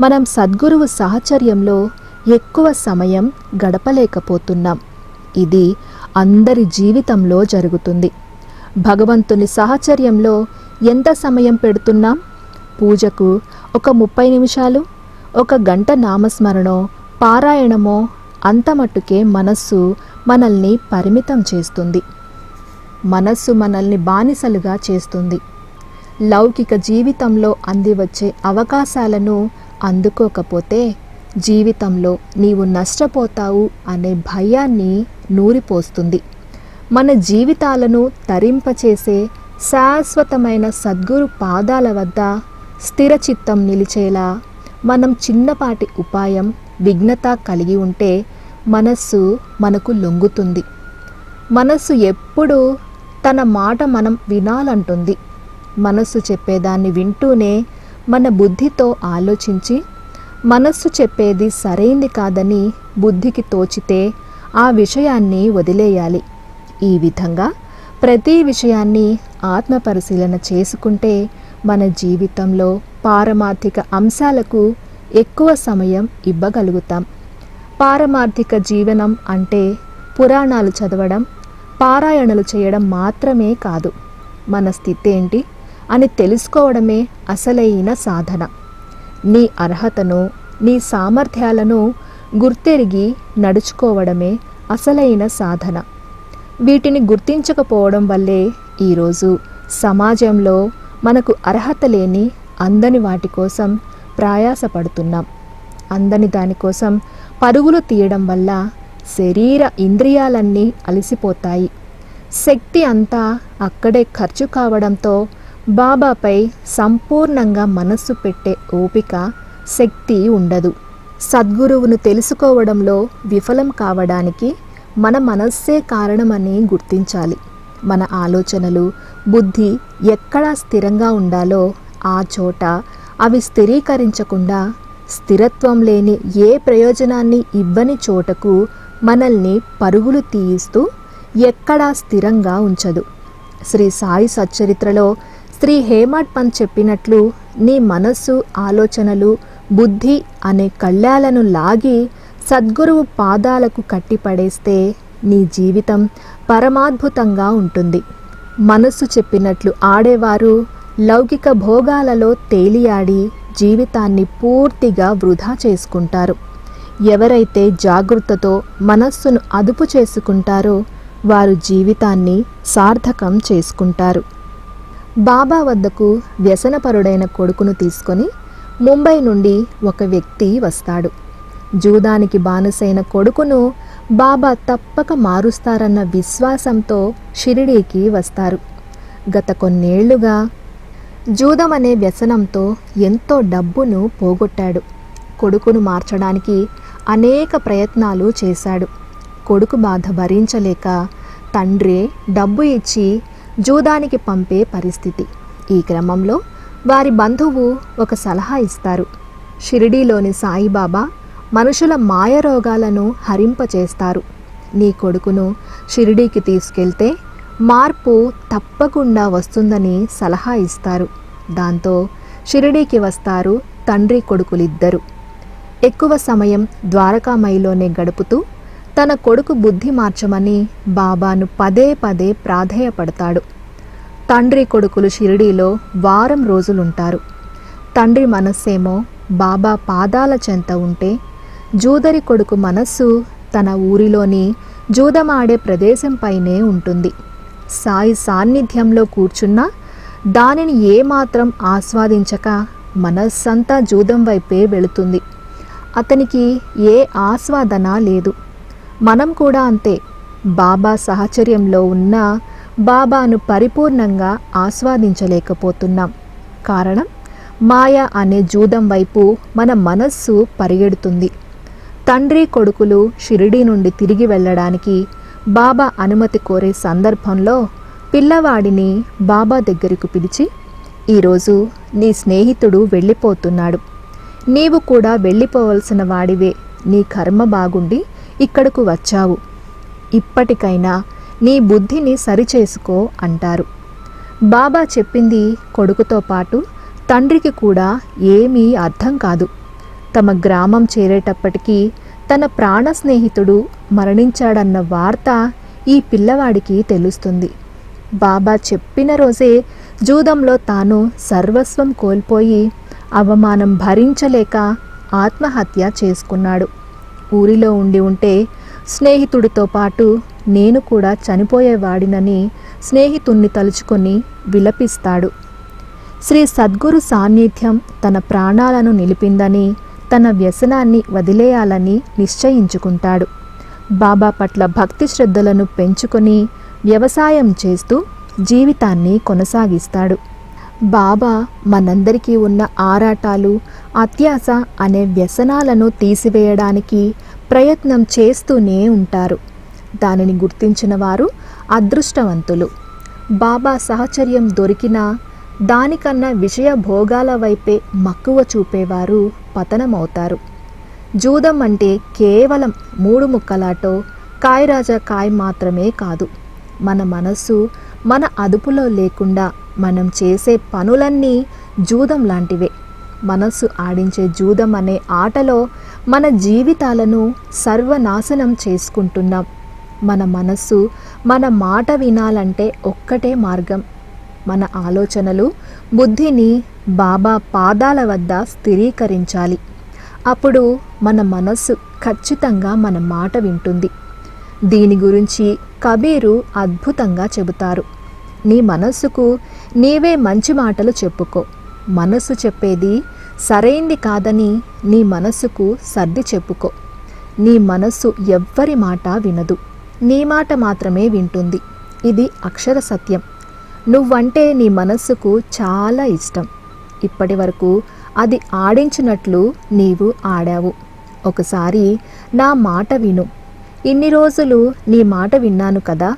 మనం సద్గురువు సాహచర్యంలో ఎక్కువ సమయం గడపలేకపోతున్నాం. ఇది అందరి జీవితంలో జరుగుతుంది. భగవంతుని సాహచర్యంలో ఎంత సమయం పెడుతున్నాం? పూజకు ఒక ముప్పై నిమిషాలు ఒక గంట నామస్మరణో పారాయణమో అంతమట్టుకే మనస్సు మనల్ని పరిమితం చేస్తుంది. మనస్సు మనల్ని బానిసలుగా చేస్తుంది. లౌకిక జీవితంలో అందివచ్చే అవకాశాలను అందుకోకపోతే జీవితంలో నీవు నష్టపోతావు అనే భయాన్ని నూరిపోస్తుంది. మన జీవితాలను తరింపచేసే శాశ్వతమైన సద్గురు పాదాల వద్ద స్థిరచిత్తం నిలిచేలా మనం చిన్నపాటి ఉపాయం విఘ్నత కలిగి ఉంటే మనస్సు మనకు లొంగుతుంది. మనస్సు ఎప్పుడూ తన మాట మనం వినాలంటుంది. మనస్సు చెప్పేదాన్ని వింటూనే మన బుద్ధితో ఆలోచించి మనస్సు చెప్పేది సరైంది కాదని బుద్ధికి తోచితే ఆ విషయాన్ని వదిలేయాలి. ఈ విధంగా ప్రతి విషయాన్ని ఆత్మ పరిశీలన చేసుకుంటే మన జీవితంలో పారమార్థిక అంశాలకు ఎక్కువ సమయం ఇవ్వగలుగుతాం. పారమార్థిక జీవనం అంటే పురాణాలు చదవడం పారాయణలు చేయడం మాత్రమే కాదు. మన స్థితి ఏంటి? అని తెలుసుకోవడమే అసలైన సాధన. నీ అర్హతను నీ సామర్థ్యాలను గుర్తెరిగి నడుచుకోవడమే అసలైన సాధన. వీటిని గుర్తించకపోవడం వల్లే ఈరోజు సమాజంలో మనకు అర్హత లేని అందని వాటి కోసం ప్రయాసపడుతున్నాం. అందని దానికోసం పరుగులు తీయడం వల్ల శరీర ఇంద్రియాలన్నీ అలసిపోతాయి. శక్తి అంతా అక్కడే ఖర్చు కావడంతో బాబాపై సంపూర్ణంగా మనస్సు పెట్టే ఓపిక శక్తి ఉండదు. సద్గురువును తెలుసుకోవడంలో విఫలం కావడానికి మన మనస్సే కారణమని గుర్తించాలి. మన ఆలోచనలు బుద్ధి ఎక్కడ స్థిరంగా ఉండాలో ఆ చోట అవి స్థిరీకరించకుండా స్థిరత్వం లేని ఏ ప్రయోజనాన్ని ఇవ్వని చోటకు మనల్ని పరుగులు తీయిస్తూ ఎక్కడా స్థిరంగా ఉంచదు. శ్రీ సాయి సచ్చరిత్రలో శ్రీ హేమట్ పంత్ చెప్పినట్లు నీ మనస్సు ఆలోచనలు బుద్ధి అనే కళ్యాలను లాగి సద్గురువు పాదాలకు కట్టిపడేస్తే నీ జీవితం పరమాద్భుతంగా ఉంటుంది. మనస్సు చెప్పినట్లు ఆడేవారు లౌకిక భోగాలలో తేలియాడి జీవితాన్ని పూర్తిగా వృధా చేసుకుంటారు. ఎవరైతే జాగృతతో మనస్సును అదుపు చేసుకుంటారో వారు జీవితాన్ని సార్థకం చేసుకుంటారు. బాబా వద్దకు వ్యసనపరుడైన కొడుకును తీసుకొని ముంబై నుండి ఒక వ్యక్తి వస్తాడు. జూదానికి బానిసైన కొడుకును బాబా తప్పక మారుస్తారన్న విశ్వాసంతో షిరిడీకి వస్తారు. గత కొన్నేళ్ళుగా జూదం అనే వ్యసనంతో ఎంతో డబ్బును పోగొట్టాడు. కొడుకును మార్చడానికి అనేక ప్రయత్నాలు చేశాడు. కొడుకు బాధ భరించలేక తండ్రి డబ్బు ఇచ్చి జూదానికి పంపే పరిస్థితి. ఈ క్రమంలో వారి బంధువు ఒక సలహా ఇస్తారు. షిరిడీలోని సాయిబాబా మనుషుల మాయరోగాలను హరింపచేస్తారు. నీ కొడుకును షిరిడీకి తీసుకెళ్తే మార్పు తప్పకుండా వస్తుందని సలహా ఇస్తారు. దాంతో షిరిడీకి వస్తారు తండ్రి కొడుకులిద్దరు. ఎక్కువ సమయం ద్వారకామయిలోనే గడుపుతూ తన కొడుకు బుద్ధి మార్చమని బాబాను పదే పదే ప్రాధేయపడతాడు. తండ్రి కొడుకులు షిరిడీలో వారం రోజులుంటారు. తండ్రి మనస్సేమో బాబా పాదాల చెంత ఉంటే జూదరి కొడుకు మనస్సు తన ఊరిలోని జూదమాడే ప్రదేశంపైనే ఉంటుంది. సాయి సాన్నిధ్యంలో కూర్చున్నా దానిని ఏమాత్రం ఆస్వాదించక మనస్సంతా జూదం వైపే వెళుతుంది. అతనికి ఏ ఆస్వాదన లేదు. మనం కూడా అంతే. బాబా సహచర్యంలో ఉన్న బాబాను పరిపూర్ణంగా ఆస్వాదించలేకపోతున్నాం. కారణం? మాయ అనే జూదం వైపు మన మనస్సు పరిగెడుతుంది. తండ్రి కొడుకులు షిరిడీ నుండి తిరిగి వెళ్ళడానికి బాబా అనుమతి కోరే సందర్భంలో పిల్లవాడిని బాబా దగ్గరకు పిలిచి ఈరోజు నీ స్నేహితుడు వెళ్ళిపోతున్నాడు. నీవు కూడా వెళ్ళిపోవలసిన వాడివే. నీ కర్మ బాగుండి ఇక్కడకు వచ్చావు. ఇప్పటికైనా నీ బుద్ధిని సరిచేసుకో అంటారు. బాబా చెప్పింది కొడుకుతో పాటు తండ్రికి కూడా ఏమీ అర్థం కాదు. తమ గ్రామం చేరేటప్పటికీ తన ప్రాణ స్నేహితుడు మరణించాడన్న వార్త ఈ పిల్లవాడికి తెలుస్తుంది. బాబా చెప్పిన రోజే జూదంలో తాను సర్వస్వం కోల్పోయి అవమానం భరించలేక ఆత్మహత్య చేసుకున్నాడు. ఊరిలో ఉండి ఉంటే స్నేహితుడితో పాటు నేను కూడా చనిపోయేవాడినని స్నేహితుణ్ణి తలుచుకొని విలపిస్తాడు. శ్రీ సద్గురు సాన్నిధ్యం తన ప్రాణాలను నిలిపిందని తన వ్యసనాన్ని వదిలేయాలని నిశ్చయించుకుంటాడు. బాబా పట్ల భక్తి శ్రద్ధలను పెంచుకొని వ్యవసాయం చేస్తూ జీవితాన్ని కొనసాగిస్తాడు. బాబా మనందరికీ ఉన్న ఆరాటాలు అత్యాస అనే వ్యసనాలను తీసివేయడానికి ప్రయత్నం చేస్తూనే ఉంటారు. దానిని గుర్తించిన వారు అదృష్టవంతులు. బాబా సహచర్యం దొరికినా దానికన్నా విషయ భోగాల వైపే మక్కువ చూపేవారు పతనమవుతారు. జూదం అంటే కేవలం మూడు ముక్కలాటో కాయరాజా కాయ్ మాత్రమే కాదు. మన మనస్సు మన అదుపులో లేకుండా మనం చేసే పనులన్నీ జూదం లాంటివే. మనస్సు ఆడించే జూదం అనే ఆటలో మన జీవితాలను సర్వనాశనం చేసుకుంటున్నాం. మన మనస్సు మన మాట వినాలంటే ఒక్కటే మార్గం. మన ఆలోచనలు బుద్ధిని బాబా పాదాల వద్ద స్థిరీకరించాలి. అప్పుడు మన మనస్సు ఖచ్చితంగా మన మాట వింటుంది. దీని గురించి కబీరు అద్భుతంగా చెబుతారు. నీ మనస్సుకు నీవే మంచి మాటలు చెప్పుకో. మనస్సు చెప్పేది సరైంది కాదని నీ మనస్సుకు సర్ది చెప్పుకో. నీ మనస్సు ఎవ్వరి మాట వినదు. నీ మాట మాత్రమే వింటుంది. ఇది అక్షర సత్యం. నువ్వంటే నీ మనస్సుకు చాలా ఇష్టం. ఇప్పటి వరకు అది ఆడించినట్లు నీవు ఆడావు. ఒకసారి నా మాట విను. ఇన్ని రోజులు నీ మాట విన్నాను కదా?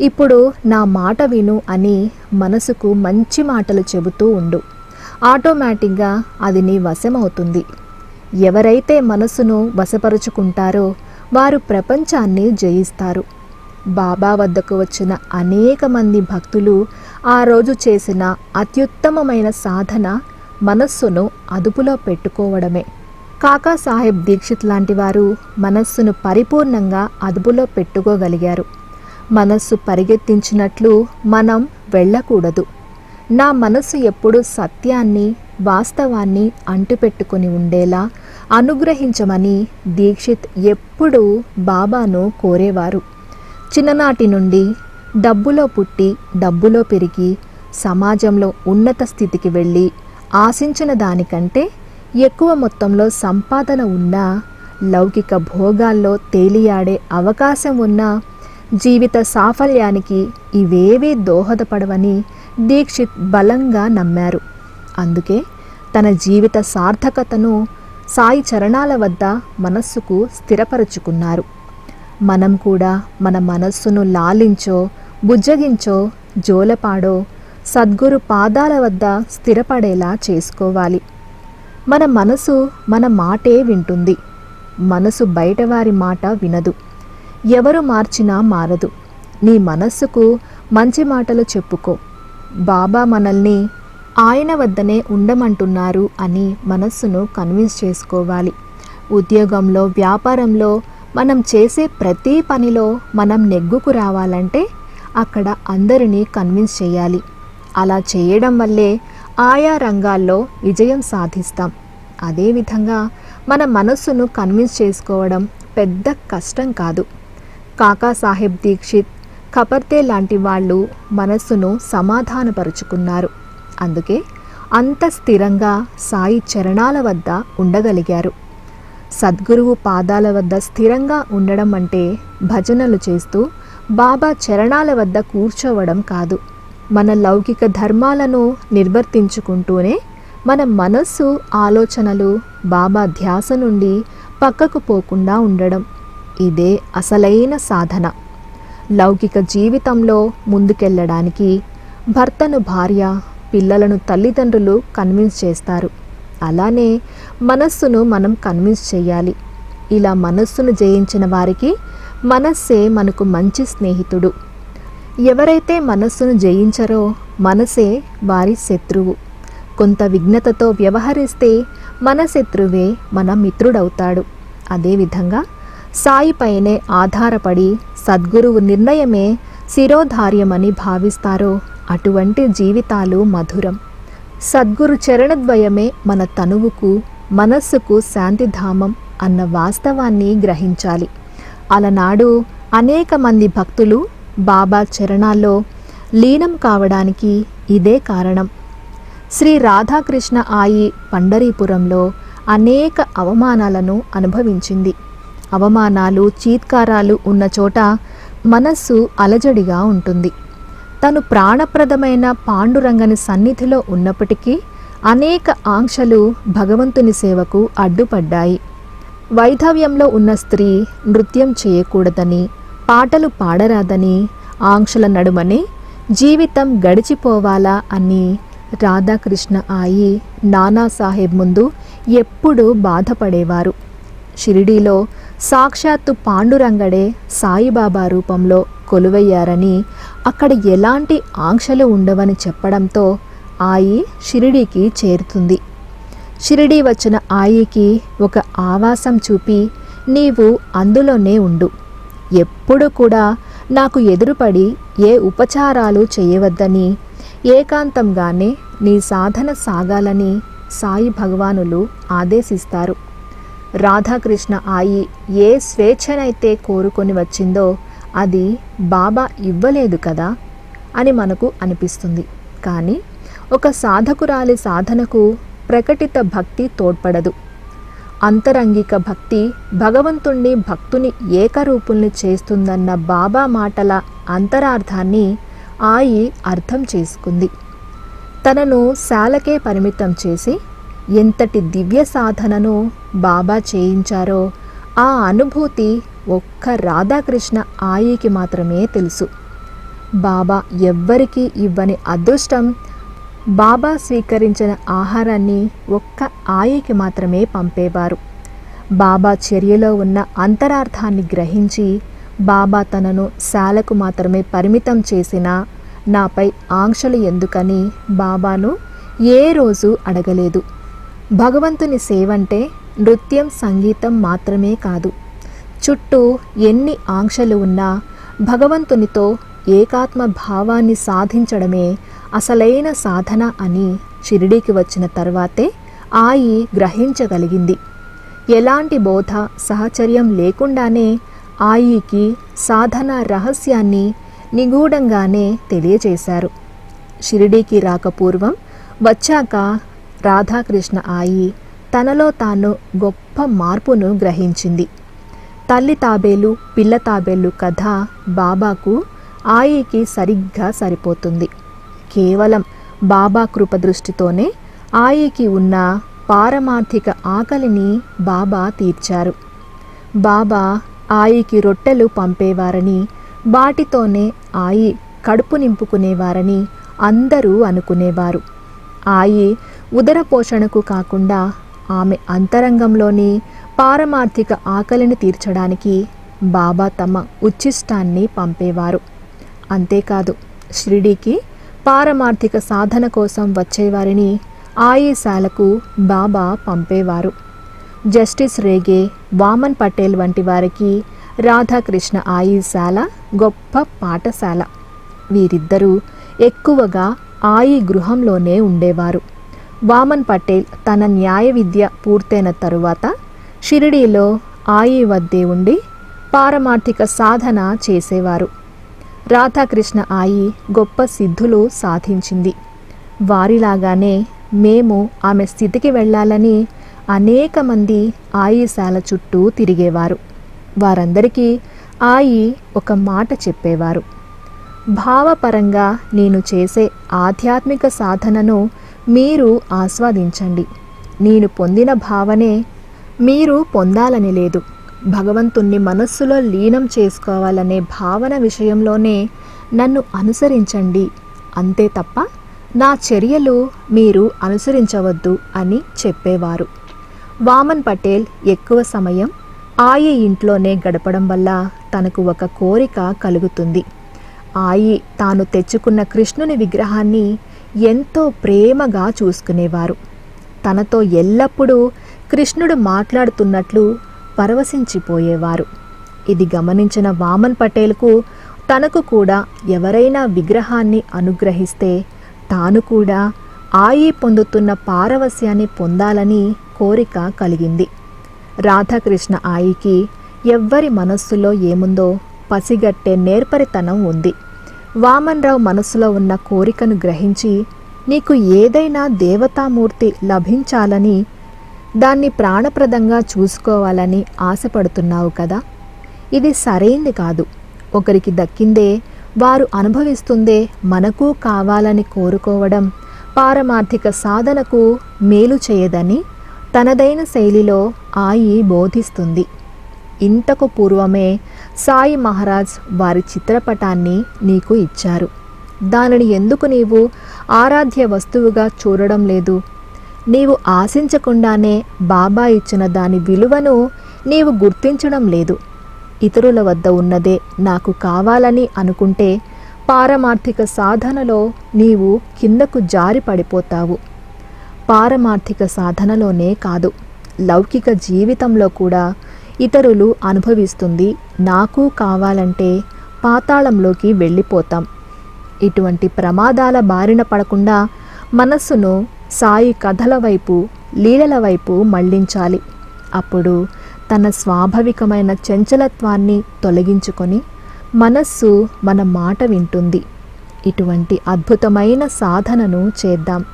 ఇప్పుడు నా మాట విను అని మనసుకు మంచి మాటలు చెబుతూ ఉండు. ఆటోమేటిక్గా అది నీ వశమవుతుంది. ఎవరైతే మనసును వశపరుచుకుంటారో వారు ప్రపంచాన్ని జయిస్తారు. బాబా వద్దకు వచ్చిన అనేక మంది భక్తులు ఆ రోజు చేసిన అత్యుత్తమమైన సాధన మనస్సును అదుపులో పెట్టుకోవడమే. కాకా సాహెబ్ దీక్షిత్ లాంటి వారు మనస్సును పరిపూర్ణంగా అదుపులో పెట్టుకోగలిగారు. మనస్సు పరిగెత్తించినట్లు మనం వెళ్ళకూడదు. నా మనసు ఎప్పుడు సత్యాన్ని వాస్తవాన్ని అంటుపెట్టుకొని ఉండేలా అనుగ్రహించమని దీక్షిత్ ఎప్పుడూ బాబాను కోరేవారు. చిన్ననాటి నుండి డబ్బులో పుట్టి డబ్బులో పెరిగి సమాజంలో ఉన్నత స్థితికి వెళ్ళి ఆశించిన దానికంటే ఎక్కువ మొత్తంలో సంపాదన ఉన్నా లౌకిక భోగాల్లో తేలియాడే అవకాశం ఉన్నా జీవిత సాఫల్యానికి ఇవేవీ దోహదపడవని దీక్షిత్ బలంగా నమ్మారు. అందుకే తన జీవిత సార్థకతను సాయి చరణాల వద్ద మనస్సుకు స్థిరపరుచుకున్నారు. మనం కూడా మన మనస్సును లాలించో బుజ్జగించో జోలపాడో సద్గురు పాదాల వద్ద స్థిరపడేలా చేసుకోవాలి. మన మనసు మన మాటే వింటుంది. మనసు బయటవారి మాట వినదు. ఎవరు మార్చినా మారదు. నీ మనస్సుకు మంచి మాటలు చెప్పుకో. బాబా మనల్ని ఆయన వద్దనే ఉండమంటున్నారు అని మనస్సును కన్విన్స్ చేసుకోవాలి. ఉద్యోగంలో వ్యాపారంలో మనం చేసే ప్రతి పనిలో మనం నెగ్గుకు రావాలంటే అక్కడ అందరినీ కన్విన్స్ చేయాలి. అలా చేయడం వల్లే ఆయా రంగాల్లో విజయం సాధిస్తాం. అదేవిధంగా మన మనస్సును కన్విన్స్ చేసుకోవడం పెద్ద కష్టం కాదు. కాకా సాహెబ్ దీక్షిత్ కపర్తే లాంటి వాళ్ళు మనస్సును సమాధానపరుచుకున్నారు. అందుకే అంత స్థిరంగా సాయి చరణాల వద్ద ఉండగలిగారు. సద్గురువు పాదాల వద్ద స్థిరంగా ఉండడం అంటే భజనలు చేస్తూ బాబా చరణాల వద్ద కూర్చోవడం కాదు. మన లౌకిక ధర్మాలను నిర్వర్తించుకుంటూనే మన మనస్సు ఆలోచనలు బాబా ధ్యాస నుండి పక్కకు పోకుండా ఉండడం. ఇదే అసలైన సాధన. లౌకిక జీవితంలో ముందుకెళ్ళడానికి భర్తను భార్య పిల్లలను తల్లిదండ్రులు కన్విన్స్ చేస్తారు. అలానే మనస్సును మనం కన్విన్స్ చేయాలి. ఇలా మనస్సును జయించిన వారికి మనస్సే మనకు మంచి స్నేహితుడు. ఎవరైతే మనస్సును జయించరో మనసే వారి శత్రువు. కొంత విఘ్నతతో వ్యవహరిస్తే మన శత్రువే మన మిత్రుడవుతాడు. అదేవిధంగా సాయిపైనే ఆధారపడి సద్గురువు నిర్ణయమే శిరోధార్యమని భావిస్తారో అటువంటి జీవితాలు మధురం. సద్గురు చరణద్వయమే మన తనువుకు మనస్సుకు శాంతిధామం అన్న వాస్తవాన్ని గ్రహించాలి. అలనాడు అనేక మంది భక్తులు బాబా చరణాల్లో లీనం కావడానికి ఇదే కారణం. శ్రీ రాధాకృష్ణ ఆయి పండరీపురంలో అనేక అవమానాలను అనుభవించింది. అవమానాలు చీత్కారాలు ఉన్న చోట మనస్సు అలజడిగా ఉంటుంది. తను ప్రాణప్రదమైన పాండురంగని సన్నిధిలో ఉన్నప్పటికీ అనేక ఆంక్షలు భగవంతుని సేవకు అడ్డుపడ్డాయి. వైధవ్యంలో ఉన్న స్త్రీ నృత్యం చేయకూడదని పాటలు పాడరాదని ఆంక్షల నడుమనే జీవితం గడిచిపోవాలా అని రాధాకృష్ణ ఆయి నానాసాహెబ్ ముందు ఎప్పుడూ బాధపడేవారు. షిరిడీలో సాక్షాత్తు పాండురంగడే సాయిబాబా రూపంలో కొలువయ్యారని అక్కడ ఎలాంటి ఆంక్షలు ఉండవని చెప్పడంతో ఆయి షిరిడీకి చేరుతుంది. షిరిడీ వచ్చిన ఆయికి ఒక ఆవాసం చూపి నీవు అందులోనే ఉండు. ఎప్పుడు కూడా నాకు ఎదురుపడి ఏ ఉపచారాలు చేయవద్దని ఏకాంతంగానే నీ సాధన సాగాలని సాయి భగవానులు ఆదేశిస్తారు. రాధాకృష్ణ ఆయి ఏ స్వేచ్ఛనైతే కోరుకొని వచ్చిందో అది బాబా ఇవ్వలేదు కదా అని మనకు అనిపిస్తుంది. కానీ ఒక సాధకురాలి సాధనకు ప్రకటిత భక్తి తోడ్పడదు. అంతరంగిక భక్తి భగవంతుణ్ణి భక్తుని ఏకరూపుల్ని చేస్తుందన్న బాబా మాటల అంతరార్థాన్ని ఆయి అర్థం చేసుకుంది. తనను శాలకే పరిమితం చేసి ఎంతటి దివ్య సాధనను బాబా చేయించారో ఆ అనుభూతి ఒక్క రాధాకృష్ణ ఆయికి మాత్రమే తెలుసు. బాబా ఎవ్వరికీ ఇవ్వని అదృష్టం బాబా స్వీకరించిన ఆహారాన్ని ఒక్క ఆయికి మాత్రమే పంపేవారు. బాబా చర్యలో ఉన్న అంతరార్థాన్ని గ్రహించి బాబా తనను శాలకు మాత్రమే పరిమితం చేసినా నాపై ఆంక్షలు ఎందుకని బాబాను ఏ రోజు అడగలేదు. భగవంతుని సేవంటే నృత్యం సంగీతం మాత్రమే కాదు. చుట్టూ ఎన్ని ఆంక్షలు ఉన్నా భగవంతునితో ఏకాత్మ భావాన్ని సాధించడమే అసలైన సాధన అని షిరిడీకి వచ్చిన తర్వాతే ఆయి గ్రహించగలిగింది. ఎలాంటి బోధ సహచర్యం లేకుండానే ఆయికి సాధన రహస్యాన్ని నిగూఢంగానే తెలియజేశారు. షిరిడీకి రాకపూర్వం వచ్చాక రాధాకృష్ణ ఆయి తనలో తాను గొప్ప మార్పును గ్రహించింది. తల్లి తాబేలు పిల్ల తాబేలు కథ బాబాకు ఆయికి సరిగ్గా సరిపోతుంది. కేవలం బాబా కృప దృష్టితోనే ఆయికి ఉన్న పారమార్థిక ఆకలిని బాబా తీర్చారు. బాబా ఆయికి రొట్టెలు పంపేవారని వాటితోనే ఆయి కడుపు నింపుకునేవారని అందరూ అనుకునేవారు. ఆయి ఉదర పోషణకు కాకుండా ఆమె అంతరంగంలోని పారమార్థిక ఆకలిని తీర్చడానికి బాబా తమ ఉచ్ఛిష్టాన్ని పంపేవారు. అంతేకాదు షిరిడీకి పారమార్థిక సాధన కోసం వచ్చేవారిని ఆయేశాలకు బాబా పంపేవారు. జస్టిస్ రేగే వామన్ పటేల్ వంటి వారికి రాధాకృష్ణ ఆయిశాల గొప్ప పాఠశాల. వీరిద్దరూ ఎక్కువగా ఆయి గృహంలోనే ఉండేవారు. వామన్ పటేల్ తన న్యాయ విద్య పూర్తయిన తరువాత షిరిడీలో ఆయి వద్దే ఉండి పారమార్థిక సాధన చేసేవారు. రాధాకృష్ణ ఆయి గొప్ప సిద్ధులు సాధించింది. వారిలాగానే మేము ఆమె స్థితికి వెళ్ళాలని అనేక మంది ఆయిశాల చుట్టూ తిరిగేవారు. వారందరికీ ఆయి ఒక మాట చెప్పేవారు. భావపరంగా నేను చేసే ఆధ్యాత్మిక సాధనను మీరు ఆస్వాదించండి. నేను పొందిన భావనే మీరు పొందాలని లేదు. భగవంతుణ్ణి మనస్సులో లీనం చేసుకోవాలనే భావన విషయంలోనే నన్ను అనుసరించండి. అంతే తప్ప నా చర్యలు మీరు అనుసరించవద్దు అని చెప్పేవారు. వామన్ పటేల్ ఎక్కువ సమయం ఆయి ఇంట్లోనే గడపడం వల్ల తనకు ఒక కోరిక కలుగుతుంది. ఆయి తాను తెచ్చుకున్న కృష్ణుని విగ్రహాన్ని ఎంతో ప్రేమగా చూసుకునేవారు. తనతో ఎల్లప్పుడూ కృష్ణుడు మాట్లాడుతున్నట్లు పరవశించిపోయేవారు. ఇది గమనించిన వామన్ పటేల్కు తనకు కూడా ఎవరైనా విగ్రహాన్ని అనుగ్రహిస్తే తాను కూడా ఆయి పొందుతున్న పారవస్యాన్ని పొందాలని కోరిక కలిగింది. రాధాకృష్ణ ఆయికి ఎవ్వరి మనస్సులో ఏముందో పసిగట్టే నేర్పరితనం ఉంది. వామన్రావు మనసులో ఉన్న కోరికను గ్రహించి నీకు ఏదైనా దేవతామూర్తి లభించాలని దాన్ని ప్రాణప్రదంగా చూసుకోవాలని ఆశపడుతున్నావు కదా? ఇది సరైంది కాదు. ఒకరికి దక్కిందే వారు అనుభవిస్తుందే మనకు కావాలని కోరుకోవడం పారమార్థిక సాధనకు మేలు చేయదని తనదైన శైలిలో ఆయి బోధిస్తుంది. ఇంతకు పూర్వమే సాయి మహారాజ్ వారి చిత్రపటాన్ని నీకు ఇచ్చారు. దానిని ఎందుకు నీవు ఆరాధ్య వస్తువుగా చూడడం లేదు? నీవు ఆశించకుండానే బాబా ఇచ్చిన దాని విలువను నీవు గుర్తించడం లేదు. ఇతరుల వద్ద ఉన్నదే నాకు కావాలని అనుకుంటే పారమార్థిక సాధనలో నీవు కిందకు జారి పడిపోతావు. పారమార్థిక సాధనలోనే కాదు లౌకిక జీవితంలో కూడా ఇతరులు అనుభవిస్తుంది. నాకు కావాలంటే పాతాళంలోకి వెళ్ళిపోతాం. ఇటువంటి ప్రమాదాల బారిన పడకుండా మనస్సును సాయి కథల వైపు లీలల వైపు మళ్ళించాలి. అప్పుడు తన స్వాభావికమైన చంచలత్వాన్ని తొలగించుకొని మనస్సు మన మాట వింటుంది. ఇటువంటి అద్భుతమైన సాధనను చేద్దాం.